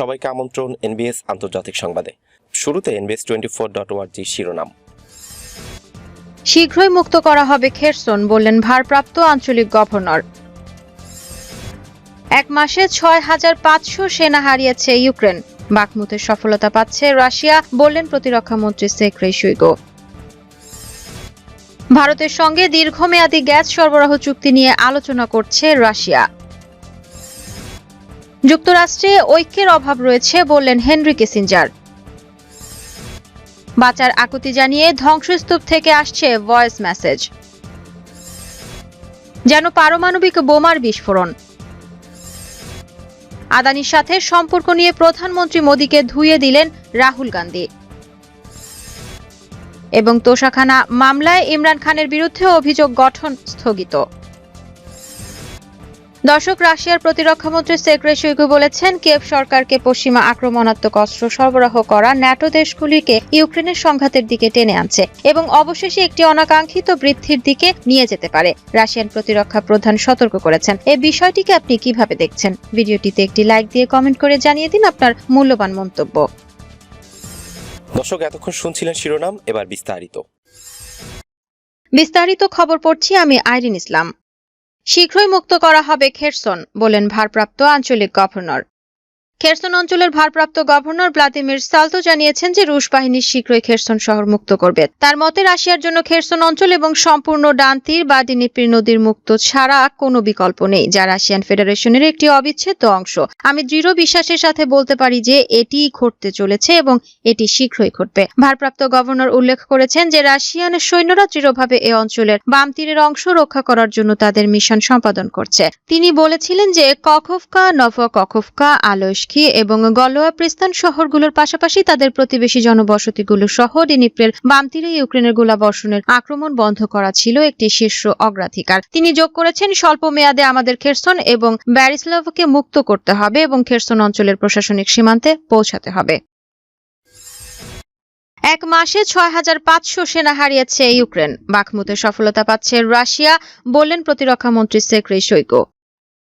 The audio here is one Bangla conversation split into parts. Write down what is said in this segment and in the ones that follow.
সবাইকে আমন্ত্রণ এনবিএস আন্তর্জাতিক সংবাদে। শুরুতে এনবিএস টোয়েন্টি ফোর ডট ওয়ার্জি শিরোনাম। শীঘ্রই মুক্ত করা হবে খেরসন, বললেন ভারপ্রাপ্ত আঞ্চলিক গভর্নর। এক মাসে ছয় হাজার পাঁচশো সেনা হারিয়েছে ইউক্রেন। বাকমুতের সফলতা পাচ্ছে রাশিয়া, বললেন প্রতিরক্ষা মন্ত্রী সেক্রে শুইগো ভারতের সঙ্গে দীর্ঘমেয়াদী গ্যাস সরবরাহ চুক্তি নিয়ে আলোচনা করছে রাশিয়া। যুক্তরাষ্ট্রে ঐক্যের অভাব রয়েছে বললেন হেনরি কিসিঞ্জার। বাঁচার আকুতি জানিয়ে ধ্বংসস্তূপ থেকে আসছে ভয়েস মেসেজ। যেন পারমাণবিক বোমার বিস্ফোরণ। আদানির সাথে সম্পর্ক নিয়ে প্রধানমন্ত্রী মোদীকে ধুয়ে দিলেন রাহুল গান্ধী। এবং তোষাখানা মামলায় ইমরান খানের বিরুদ্ধে অভিযোগ গঠন স্থগিত। দর্শক রাশিয়ার প্রতিরক্ষামন্ত্রী সেক্রে শুইগু বলেছেন কিয়েভ সরকারকে পশ্চিমা আক্রমণাত্মক অস্ত্র সরবরাহ করা ন্যাটো দেশগুলিকে ইউক্রেনের সংঘাতের দিকে টেনে আনছে এবং অবশেষে একটি অনাকাঙ্ক্ষিত বৃদ্ধির দিকে নিয়ে যেতে পারে। রাশিয়ান প্রতিরক্ষা প্রধান সতর্ক করেছেন। এই বিষয়টিকে আপনি কীভাবে দেখছেন? ভিডিওটিতে একটি লাইক দিয়ে কমেন্ট করে জানিয়ে দিন আপনার মূল্যবান মন্তব্য। দর্শক এতক্ষণ শুনছিলেন শিরোনাম এবার বিস্তারিত। বিস্তারিত খবর পড়ছি আমি আইরিন ইসলাম। শীঘ্রই মুক্ত করা হবে খেরসন বলেন ভারপ্রাপ্ত আঞ্চলিক গভর্নর। খেরসন অঞ্চলের ভারপ্রাপ্ত গভর্নর ভ্লাদিমির সালতো জানিয়েছেন যে রুশ বাহিনী শীঘ্রই খেরসন শহর মুক্ত করবে। তার মতে, রাশিয়ার জন্য খেরসন অঞ্চল এবং সম্পূর্ণ ডান তীর বা ডিনিপ্রি নদীর মুক্ত ছাড়া কোনো বিকল্প নেই, যা রাশিয়ান ফেডারেশনের একটি অবিচ্ছেদ্য অংশ। আমি দৃঢ় বিশ্বাসের সাথে বলতে পারি যে এটি ঘটতে চলেছে এবং এটি শীঘ্রই ঘটবে। ভারপ্রাপ্ত গভর্নর উল্লেখ করেছেন যে রাশিয়ান সৈন্যরা দৃঢ়ভাবে এ অঞ্চলের বাম তীরের অংশ রক্ষা করার জন্য তাদের মিশন সম্পাদন করছে। তিনি বলেছিলেন যে কখফকা নভ কখফকা আলস্কি এবং গলোয়া প্রিস্তান শহরগুলোর পাশাপাশি তাদের প্রতিবেশী জনবসতিগুলো সহ ডিনিপ্রের বাম তীরে ইউক্রেনের গোলাবর্ষণের আক্রমণ বন্ধ করা ছিল একটি শীর্ষ অগ্রাধিকার। তিনি যোগ করেছেন, স্বল্প মেয়াদে আমাদের খেরসন এবং ব্যারিসলাভকে মুক্ত করতে হবে এবং খেরসন অঞ্চলের প্রশাসনিক সীমান্তে পৌঁছাতে হবে। এক মাসে ছয় হাজার পাঁচশো সেনা হারিয়েছে ইউক্রেন। বাখমুতে সফলতা পাচ্ছে রাশিয়া, বললেন প্রতিরক্ষা মন্ত্রী সেক্রে শৈকো।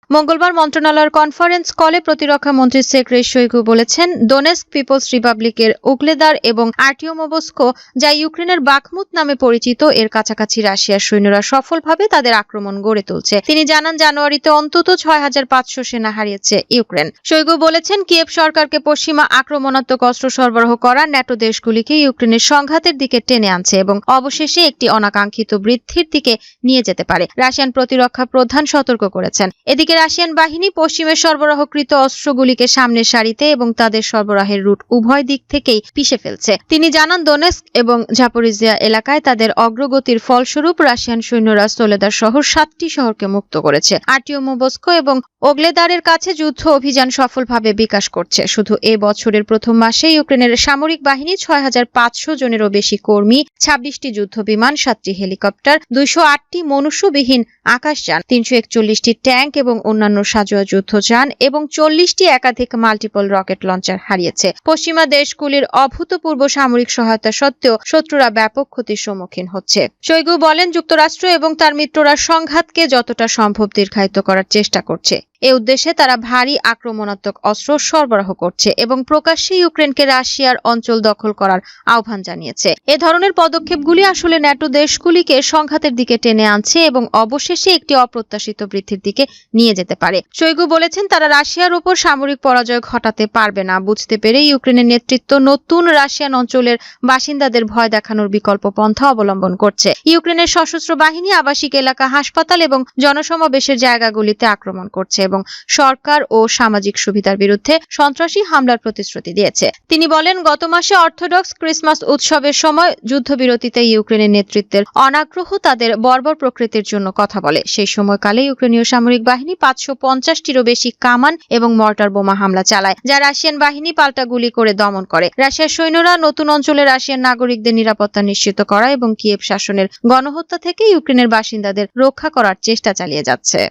মঙ্গলবার মন্ত্রণালয়ের কনফারেন্স কলে প্রতিরক্ষা মন্ত্রী সেক্রে শৈগু বলেছেন, ডোনেস্ক পিপলস রিপাবলিকের উগলেদার এবং আর্টিওমোবস্কো যা ইউক্রেনের বাখমুত নামে পরিচিত, এর কাছাকাছি রাশিয়ার সৈন্যরা সফলভাবে তাদের আক্রমণ গড়ে তুলছে। তিনি জানান, জানুয়ারিতে অন্তত ছয় হাজার পাঁচশো সেনা হারিয়েছে ইউক্রেন। শৈগু বলেছেন, কিয়েভ সরকারকে পশ্চিমা আক্রমণাত্মক অস্ত্র সরবরাহ করা ন্যাটো দেশগুলিকে ইউক্রেনের সংঘাতের দিকে টেনে আনছে এবং অবশেষে একটি অনাকাঙ্ক্ষিত বৃদ্ধির দিকে নিয়ে যেতে পারে। রাশিয়ান প্রতিরক্ষা প্রধান সতর্ক করেছেন। এদিকে রাশিয়ান বাহিনী পশ্চিমের সরবরাহকৃত অস্ত্রগুলিকে সামনের সারিতে এবং তাদের সরবরাহের রুট উভয় দিক থেকেই পিষে ফেলছে। তিনি জানান, দোনেস্ক এবং ঝাপরিজিয়া এলাকায় তাদের অগ্রগতির ফলস্বরূপ রাশিয়ান সৈন্যরা সোলেদার শহর সাতটি শহরকে মুক্ত করেছে। আর্টিওমোবস্কো এবং ওগলেদারের কাছে যুদ্ধ অভিযান সফলভাবে বিকাশ করছে। শুধু এ বছরের প্রথম মাসে ইউক্রেনের সামরিক বাহিনী ছয় হাজার পাঁচশো জনেরও বেশি কর্মী, ছাব্বিশটি যুদ্ধ বিমান, সাতটি হেলিকপ্টার, দুইশো আটটি মনুষ্যবিহীন আকাশযান, তিনশো একচল্লিশটি ট্যাঙ্ক এবং অন্যান্য সাজোয়া যুদ্ধ যান এবং চল্লিশটি একাধিক মাল্টিপল রকেট লঞ্চার হারিয়েছে। পশ্চিমা দেশগুলির অভূতপূর্ব সামরিক সহায়তা সত্ত্বেও শত্রুরা ব্যাপক ক্ষতির সম্মুখীন হচ্ছে। শৈগু বলেন, যুক্তরাষ্ট্র এবং তার মিত্ররা সংঘাতকে যতটা সম্ভব দীর্ঘায়িত করার চেষ্টা করছে। এ উদ্দেশ্যে তারা ভারী আক্রমণাত্মক অস্ত্র সরবরাহ করছে এবং প্রকাশ্যে ইউক্রেনকে রাশিয়ার অঞ্চল দখল করার আহ্বান জানিয়েছে। এ ধরনের পদক্ষেপগুলি আসলে ন্যাটো দেশগুলিকে সংঘাতের দিকে টেনে আনছে এবং অবশেষে একটি অপ্রত্যাশিত বৃদ্ধির দিকে নিয়ে যেতে পারে। শৈগু বলেছেন, তারা রাশিয়ার উপর সামরিক পরাজয় ঘটাতে পারবে না। বুঝতে পেরে ইউক্রেনের নেতৃত্ব নতুন রাশিয়ান অঞ্চলের বাসিন্দাদের ভয় দেখানোর বিকল্প পন্থা অবলম্বন করছে। ইউক্রেনের সশস্ত্র বাহিনী আবাসিক এলাকা, হাসপাতাল এবং জনসমাবেশের জায়গাগুলিতে আক্রমণ করছে। এবং সরকার ও সামাজিক সুবিধার বিরুদ্ধে সন্ত্রাসী হামলার প্রতিশ্রুতি দিয়েছে। তিনি বলেন, গত মাসে অর্থোডক্স ক্রিসমাস উৎসবের সময় যুদ্ধবিরতিতে ইউক্রেনের নেতৃত্বের অনাগ্রহ তাদের বর্বর প্রকৃতির জন্য কথা বলে। সেই সময়কালে ইউক্রেনীয় সামরিক বাহিনী পাঁচশো পঞ্চাশটিরও বেশি কামান এবং মর্টার বোমা হামলা চালায়, যা রাশিয়ান বাহিনী পাল্টা গুলি করে দমন করে। রাশিয়ার সৈন্যরা নতুন অঞ্চলে রাশিয়ান নাগরিকদের নিরাপত্তা নিশ্চিত করা এবং কিয়েভ শাসনের গণহত্যা থেকে ইউক্রেনের বাসিন্দাদের রক্ষা করার চেষ্টা চালিয়ে যাচ্ছে।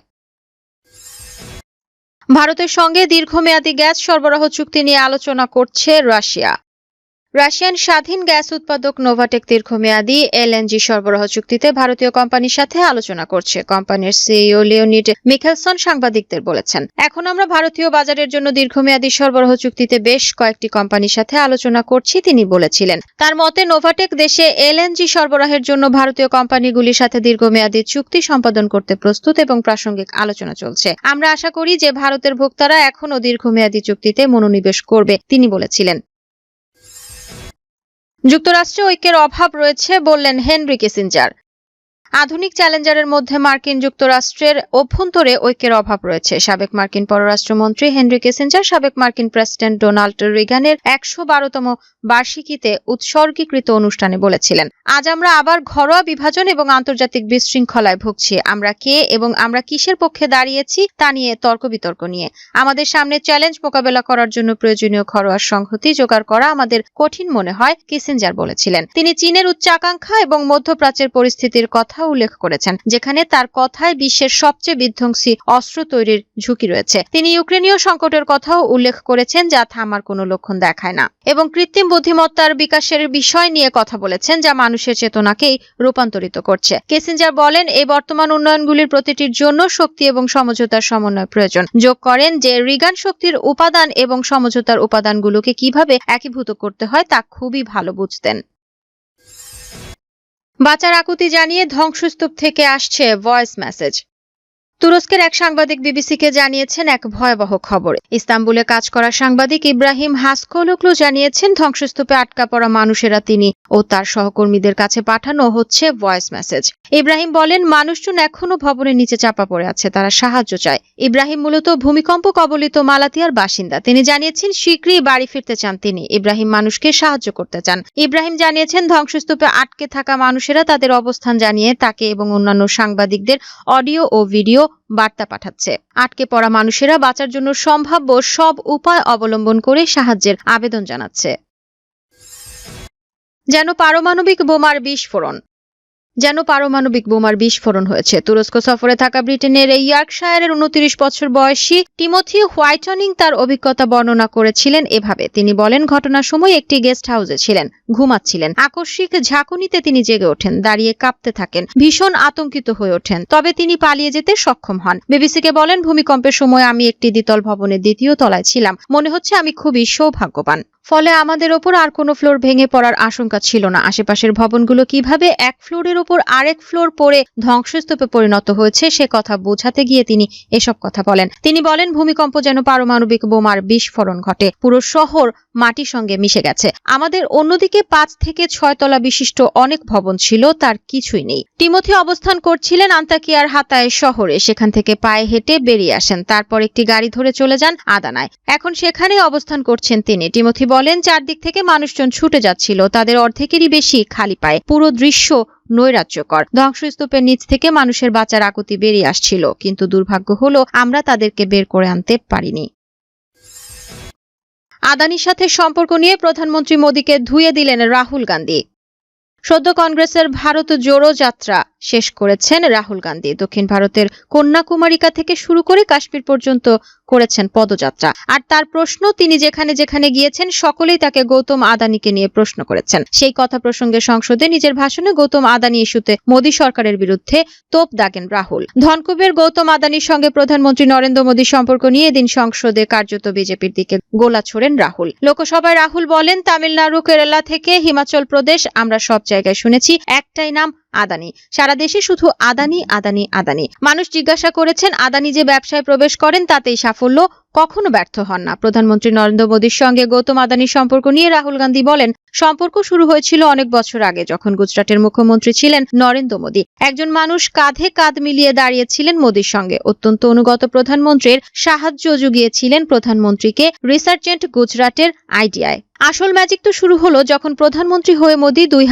ভারতের সঙ্গে দীর্ঘমেয়াদী গ্যাস সরবরাহ চুক্তি নিয়ে আলোচনা করছে রাশিয়া। রাশিয়ান স্বাধীন গ্যাস উৎপাদক নোভাটেক দীর্ঘমেয়াদী এলএনজি সরবরাহ চুক্তিতে ভারতীয় কোম্পানির সাথে আলোচনা করছে। কোম্পানির সিইও লিওনিড মিখেলসন সাংবাদিকদের বলেছেন, এখন আমরা ভারতীয় বাজারের জন্য দীর্ঘমেয়াদী সরবরাহ চুক্তিতে বেশ কয়েকটি কোম্পানির সাথে আলোচনা করছি তিনি বলেছিলেন। তার মতে, নোভাটেক দেশে এলএনজি সরবরাহের জন্য ভারতীয় কোম্পানিগুলির সাথে দীর্ঘমেয়াদী চুক্তি সম্পাদন করতে প্রস্তুত এবং প্রাসঙ্গিক আলোচনা চলছে। আমরা আশা করি যে ভারতের ভোক্তারা এখনও দীর্ঘমেয়াদী চুক্তিতে মনোনিবেশ করবে, তিনি বলেছিলেন। যুক্তরাষ্ট্রে ঐক্যের অভাব রয়েছে বললেন হেনরি কিসিঞ্জার। আধুনিক চ্যালেঞ্জারের মধ্যে মার্কিন যুক্তরাষ্ট্রের অভ্যন্তরে ঐক্যের অভাব রয়েছে। সাবেক মার্কিন পররাষ্ট্রমন্ত্রী হেনরি কিসিঞ্জার, সাবেক মার্কিন প্রেসিডেন্ট ডোনাল্ড রিগানের একশো বারোতম বার্ষিকীতে উৎসর্গীকৃত অনুষ্ঠানে বলেছিলেন, আজ আমরা আবার ঘরোয়া বিভাজন এবং আন্তর্জাতিক বিশৃঙ্খলায় ভুগছি। আমরা কে এবং আমরা কিসের পক্ষে দাঁড়িয়েছি তা নিয়ে তর্ক বিতর্ক নিয়ে। আমাদের সামনে চ্যালেঞ্জ মোকাবেলা করার জন্য প্রয়োজনীয় ঘরোয়া সংহতি জোগাড় করা আমাদের কঠিন মনে হয়, কিসিঞ্জার বলেছিলেন। তিনি চীনের উচ্চাকাঙ্ক্ষা এবং মধ্যপ্রাচ্যের পরিস্থিতির কথা উল্লেখ করেছেন, যেখানে তার কথায় বিশ্বের সবচেয়ে বিধ্বংসী অস্ত্র তৈরির ঝুঁকি রয়েছে। তিনি ইউক্রেনীয় সংকটের কথাও উল্লেখ করেছেন, যা থামার কোনো লক্ষণ দেখায় না। এবং কৃত্রিম বুদ্ধিমত্তার বিকাশের বিষয় নিয়ে কথা বলেছেন, যা মানুষের চেতনাকেই রূপান্তরিত করছে। কেসিঞ্জার বলেন এই বর্তমান উন্নয়নগুলির প্রতিটির জন্য শক্তি এবং সমঝোতার সমন্বয় প্রয়োজন। যোগ করেন যে, রিগান শক্তির উপাদান এবং সমঝোতার উপাদানগুলোকে কীভাবে একীভূত করতে হয় তা খুবই ভালো বুঝতেন। বাঁচার আকুতি জানিয়ে ধ্বংসস্তূপ থেকে আসছে ভয়েস মেসেজ। তুরস্কের এক সাংবাদিক বিবিসিকে জানিয়েছেন এক ভয়াবহ খবর। ইস্তাম্বুলে কাজ করা সাংবাদিক ইব্রাহিম হাসকোলুকলু জানিয়েছেন, ধ্বংসস্তূপে আটকা পড়া মানুষেরা তিনি ও তার সহকর্মীদের কাছে পাঠানো হচ্ছে ভয়েস মেসেজ। ইব্রাহিম বলেন, মানুষজন এখনও ভবনের নিচে চাপা পড়ে আছে, তারা সাহায্য চায়। ইব্রাহিম মূলত ভূমিকম্প কবলিত মালাতিয়ার বাসিন্দা। তিনি জানিয়েছেন, শীঘ্রই বাড়ি ফিরতে চান তিনি। ইব্রাহিম মানুষকে সাহায্য করতে চান। ইব্রাহিম জানিয়েছেন, ধ্বংসস্তূপে আটকে থাকা মানুষেরা তাদের অবস্থান জানিয়ে তাকে এবং অন্যান্য সাংবাদিকদের অডিও ও ভিডিও বার্তা পাঠাচ্ছে। আটকে পড়া মানুষেরা বাঁচার জন্য সম্ভাব্য সব উপায় অবলম্বন করে সাহায্যের আবেদন জানাচ্ছে। যেন পারমাণবিক বোমার বিস্ফোরণ। যেন পারমাণবিক বোমার বিস্ফোরণ হয়েছে। তুরস্ক সফরে থাকা ব্রিটেনের এই ইয়র্কশায়ারের উনত্রিশ বছর বয়সী টিমোথি হোয়াইটনিং তার অভিজ্ঞতা বর্ণনা করেছিলেন এভাবে। তিনি বলেন, ঘটনার সময় একটি গেস্ট হাউসে ছিলেন, ঘুমাচ্ছিলেন। আকস্মিক ঝাঁকুনিতে তিনি জেগে ওঠেন, দাঁড়িয়ে কাঁপতে থাকেন, ভীষণ আতঙ্কিত হয়ে ওঠেন। তবে তিনি পালিয়ে যেতে সক্ষম হন। বিবিসিকে বলেন, ভূমিকম্পের সময় আমি একটি দ্বিতল ভবনের দ্বিতীয় তলায় ছিলাম। মনে হচ্ছে আমি খুবই সৌভাগ্যবান। ফলে আমাদের ওপর আর কোনো ফ্লোর ভেঙে পড়ার আশঙ্কা ছিল না। আশেপাশের ভবনগুলো কীভাবে এক ফ্লোরের ওপর আরেক ফ্লোর পড়ে ধ্বংসস্তূপে পরিণত হয়েছে সে কথা বোঝাতে গিয়ে তিনি এসব কথা বলেন। তিনি বলেন, ভূমিকম্প যেন পারমাণবিক বোমার বিস্ফোরণ ঘটে। পুরো শহর মাটির সঙ্গে মিশে গেছে। আমাদের অন্যদিকে পাঁচ থেকে ছয় তলা বিশিষ্ট অনেক ভবন ছিল, তার কিছুই নেই। টিমোথি অবস্থান করছিলেন আন্তাকিয়ার হাতায় শহরে। সেখান থেকে পায়ে হেঁটে বেরিয়ে আসেন। তারপর একটি গাড়ি ধরে চলে যান আদানায়। এখন সেখানেই অবস্থান করছেন তিনি। টিমথি বলেন, চারদিক থেকে মানুষজন ছুটে যাচ্ছিল। তাদের অর্ধেকেরই বেশি খালি পায়। পুরো দৃশ্য নৈরাজ্যকর। ধ্বংসস্তূপের নিচ থেকে মানুষের বাঁচার আকুতি বেরিয়ে আসছিল, কিন্তু দুর্ভাগ্য হলো আমরা তাদেরকে বের করে আনতে পারিনি। আদানির সাথে সম্পর্ক নিয়ে প্রধানমন্ত্রী মোদীকে ধুয়ে দিলেন রাহুল গান্ধী। সদ্য কংগ্রেসের ভারত জোড়ো যাত্রা শেষ করেছেন রাহুল গান্ধী। দক্ষিণ ভারতের কন্যাকুমারিকা থেকে শুরু করে কাশ্মীর পর্যন্ত করেছেন পদযাত্রা। আর তার প্রশ্ন, তিনি যেখানে যেখানে গিয়েছেন, সকলেই তাকে গৌতম আদানিকে নিয়ে প্রশ্ন করেছেন। সেই কথা প্রসঙ্গে সংসদে নিজের ভাষণে গৌতম আদানি ইস্যুতে মোদী সরকারের বিরুদ্ধে তোপ দাগেন রাহুল। ধনকুবের গৌতম আদানির সঙ্গে প্রধানমন্ত্রী নরেন্দ্র মোদীর সম্পর্ক নিয়ে এদিন সংসদে কার্যত বিজেপির দিকে গোলা ছোড়েন রাহুল। লোকসভায় রাহুল বলেন, তামিলনাড়ু, কেরালা থেকে হিমাচল প্রদেশ, আমরা সব জায়গায় শুনেছি, একটাই নাম আদানি। সারা দেশে শুধু আদানি আদানি আদানি। মানুষ জিজ্ঞাসা করেছেন, আদানি যে ব্যবসায় প্রবেশ করেন, তাতেই সাফল্য কখনো ব্যর্থ হন না। প্রধানমন্ত্রী নরেন্দ্র মোদীর সঙ্গে গৌতম আদানির সম্পর্ক নিয়ে রাহুল গান্ধী বলেন, সম্পর্ক শুরু হয়েছিল অনেক বছর আগে যখন গুজরাটের মুখ্যমন্ত্রী ছিলেন নরেন্দ্র মোদী। একজন মানুষ কাঁধে কাঁধ মিলিয়ে দাঁড়িয়েছিলেন মোদীর সঙ্গে। অত্যন্ত অনুগত প্রধানমন্ত্রীর সাহায্য জুগিয়েছিলেন প্রধানমন্ত্রীকে রিসার্চেন্ট গুজরাটের আইডিয়ায় আসল ম্যাজিক তো শুরু হলো যখন প্রধানমন্ত্রী হয়ে মোদী দুই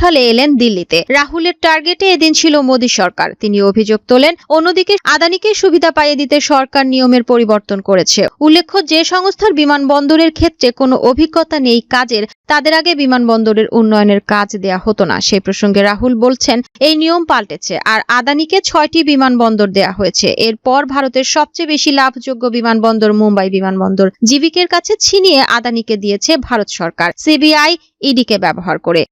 সালে এলেন দিল্লিতে। রাহুলের টার্গেটে এদিন ছিল মোদী সরকার। তিনি অভিযোগ তোলেন, অন্যদিকে আদানিকে সুবিধা পাইয়ে দিতে সরকার নিয়মের পরিবর্তন করেছে। উল্লেখ্য, যে সংস্থার বিমানবন্দরের ক্ষেত্রে কোনো অভিজ্ঞতা নেই কাজের, তাদের আগে বিমানবন্দরের উন্নয়নের কাজ দেয়া হতো না। সেই প্রসঙ্গে রাহুল বলছেন, এই নিয়ম পাল্টেছে আর আদানিকে ছয়টি বিমানবন্দর দেয়া হয়েছে। এরপর ভারতের সবচেয়ে বেশি লাভযোগ্য বিমানবন্দর মুম্বাই বিমানবন্দর। জীবিকের কাছে ছিনিয়ে আদানিকে দিয়েছে ভারত সরকার। সিবিআই ইডিকে ব্যবহার করে।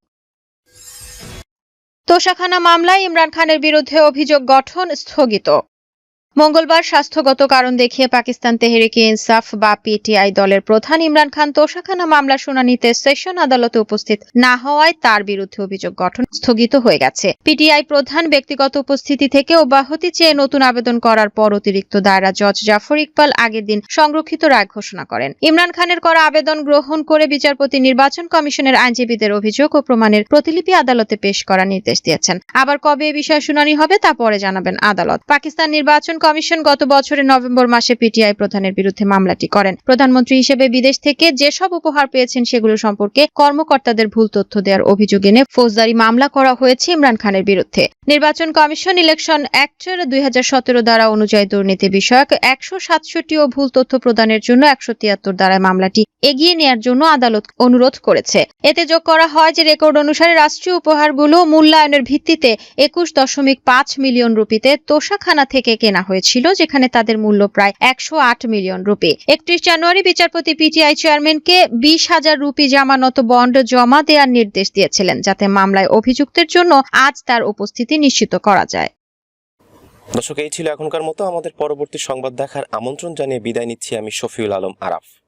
তোষাখানা মামলায় ইমরান খানের বিরুদ্ধে অভিযোগ গঠন স্থগিত। মঙ্গলবার স্বাস্থ্যগত কারণ দেখিয়ে পাকিস্তান তেহরিকে ইনসাফ বা পিটিআই দলের প্রধান ইমরান খান তোষাখানা মামলা শুনানিতে সেশন আদালতে উপস্থিত না হওয়ায় তার বিরুদ্ধে অভিযোগ গঠন স্থগিত হয়ে গেছে। পিটিআই প্রধান ব্যক্তিগত উপস্থিতি থেকে অব্যাহতি চেয়ে নতুন আবেদন করার পর অতিরিক্ত দায়রা জজ জাফর ইকবাল আগের দিন সংরক্ষিত রায় ঘোষণা করেন। ইমরান খানের করা আবেদন গ্রহণ করে বিচারপতি নির্বাচন কমিশনের আইনজীবীদের অভিযোগ ও প্রমাণের প্রতিলিপি আদালতে পেশ করার নির্দেশ দিয়েছেন। আবার কবে এ বিষয়ে শুনানি হবে তা পরে জানাবেন আদালত। পাকিস্তান নির্বাচন কমিশন গত বছরের নভেম্বর মাসে পিটিআই প্রধানের বিরুদ্ধে মামলাটি করেন। প্রধানমন্ত্রী হিসেবে বিদেশ থেকে যেসব উপহার পেয়েছেন সেগুলো সম্পর্কে কর্মকর্তাদের ভুল তথ্য দেওয়ার অভিযোগ এনে ফৌজদারি মামলা করা হয়েছে ইমরান খানের বিরুদ্ধে। নির্বাচন কমিশন ইলেকশন অ্যাক্টের দুই দ্বারা অনুযায়ী দুর্নীতি বিষয়ক একশো সাতষট্টি ও ভুল তথ্য প্রদানের জন্য একশো তিয়াত্তর দ্বারায় মামলাটি এগিয়ে নেয়ার জন্য আদালত অনুরোধ করেছে। এতে যোগ করা হয় যে রেকর্ড অনুসারে রাষ্ট্রীয় উপহারগুলো মূল্যায়নের ভিত্তিতে একুশ দশমিক পাঁচ মিলিয়ন রুপিতে তোষাখানা থেকে কেনা হয়েছিল, যেখানে তাদের মূল্য প্রায় একশো আট মিলিয়ন রুপি। একত্রিশ জানুয়ারি বিচারপতি পিটিআই চেয়ারম্যানকে বিশ হাজার রুপি জামানত বন্ড জমা দেওয়ার নির্দেশ দিয়েছিলেন, যাতে মামলায় অভিযুক্তের জন্য আজ তার উপস্থিতি নিশ্চিত করা যায়। দর্শক, এই ছিল এখনকার মতো। আমাদের পরবর্তী সংবাদ দেখার আমন্ত্রণ জানিয়ে বিদায় নিচ্ছি আমি শফিউল আলম আরাফ।